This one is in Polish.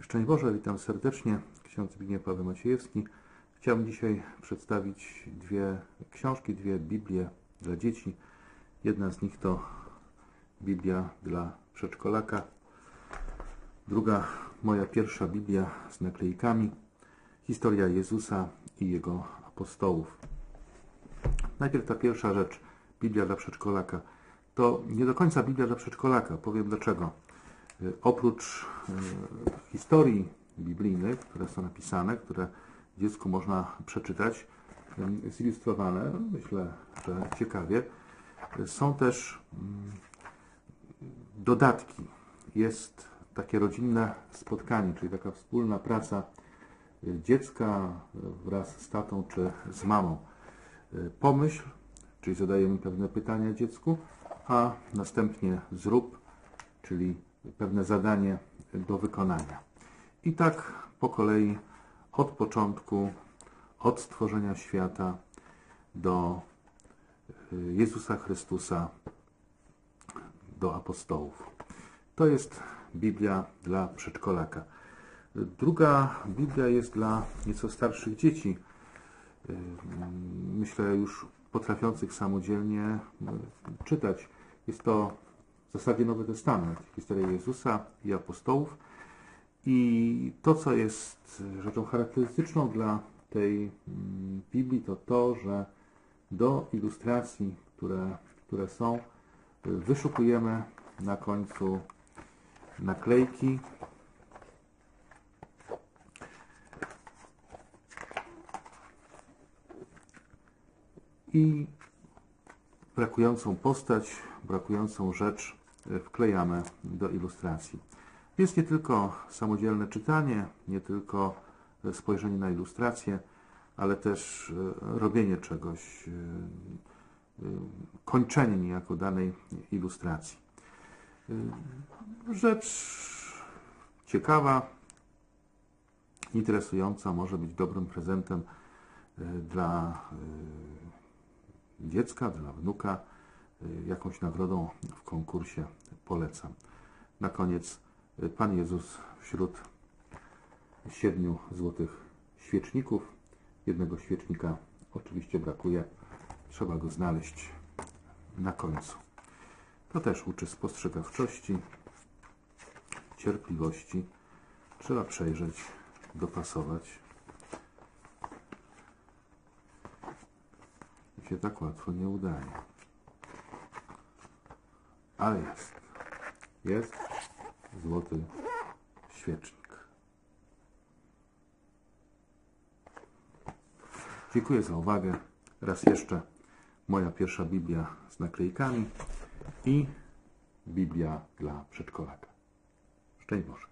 Szczęść Boże, witam serdecznie. Ksiądz Zbigniew Paweł Maciejewski. Chciałbym dzisiaj przedstawić dwie książki, dwie Biblie dla dzieci. Jedna z nich to Biblia dla przedszkolaka. Druga, moja pierwsza Biblia z naklejkami. Historia Jezusa i Jego apostołów. Najpierw ta pierwsza rzecz, Biblia dla przedszkolaka. To nie do końca Biblia dla przedszkolaka. Powiem dlaczego. Y, Oprócz y, historii biblijnych, które są napisane, które dziecku można przeczytać, zilustrowane, myślę, że ciekawie, y, są też mm, dodatki. Jest takie rodzinne spotkanie, czyli taka wspólna praca dziecka wraz z tatą czy z mamą. Pomyśl, czyli zadajemy pewne pytania dziecku, a następnie zrób, czyli pewne zadanie do wykonania. I tak po kolei od początku, od stworzenia świata do y, Jezusa Chrystusa, do apostołów. To jest Biblia dla przedszkolaka. Druga Biblia jest dla nieco starszych dzieci, y, myślę już potrafiących samodzielnie y, czytać. Jest to w zasadzie Nowy Testament, historia Jezusa i apostołów. I to, co jest rzeczą charakterystyczną dla tej mm, Biblii, to to, że do ilustracji, które, które są, wyszukujemy na końcu naklejki. I brakującą postać, brakującą rzecz wklejamy do ilustracji. Jest nie tylko samodzielne czytanie, nie tylko y, spojrzenie na ilustrację, ale też y, robienie czegoś, kończenie niejako danej ilustracji. Rzecz ciekawa, interesująca, może być dobrym prezentem dla dziecka, dla wnuka, jakąś nagrodą w konkursie polecam. Na koniec y, Pan Jezus wśród siedmiu złotych świeczników. Jednego świecznika oczywiście brakuje, trzeba go znaleźć na końcu. To też uczy spostrzegawczości, cierpliwości. Trzeba przejrzeć, dopasować. I się tak łatwo nie udaje. Ale jest. Jest złoty świecznik. Dziękuję za uwagę. Raz jeszcze moja pierwsza Biblia z naklejkami i Biblia dla przedszkolaka. Szczęść Boże.